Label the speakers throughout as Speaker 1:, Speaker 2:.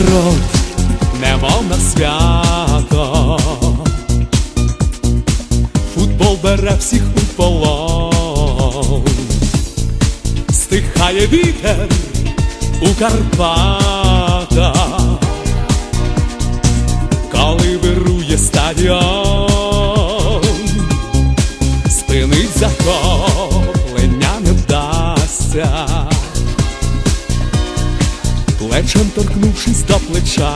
Speaker 1: народ, немов на свято. Футбол бере всіх у полон, стихає вітер у Карпатах, коли вирує стадіон, спинить захоплення не вдасться плечем торкнувшись до плеча,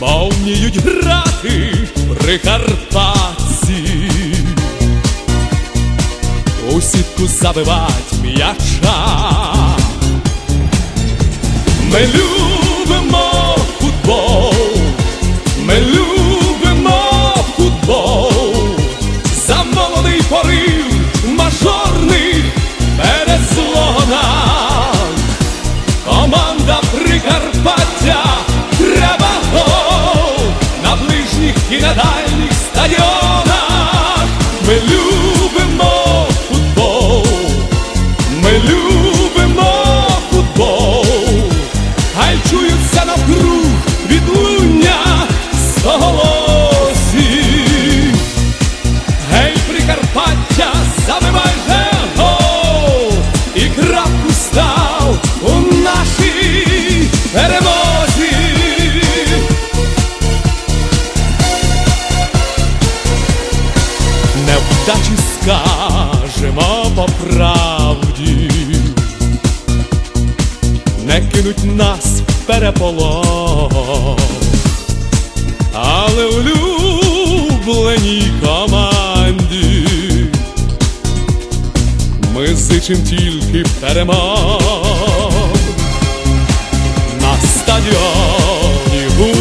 Speaker 1: бо вміють грати прикарпатці, у сітку забивать м'яча. Ми любимо і на дальніх стадіонах. Не кинуть нас в переполох. Але улюбленій команді ми зичим тільки перемог. На стадіоні гул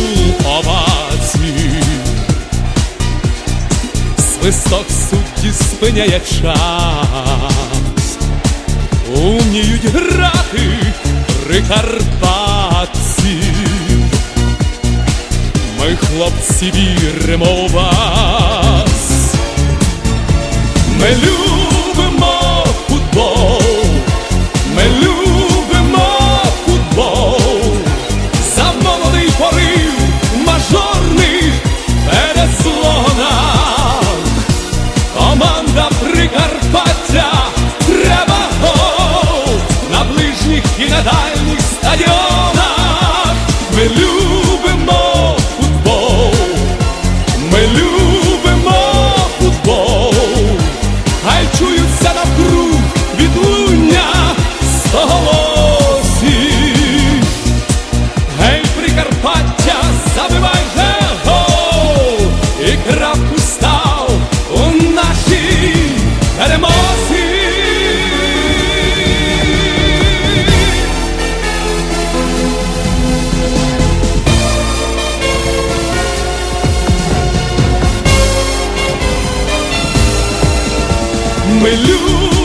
Speaker 1: овацій, свисток судді спиняє час, уміють грати прикарпатці. Ми, хлопці, віримо в вас. Ми любимо ми любимо.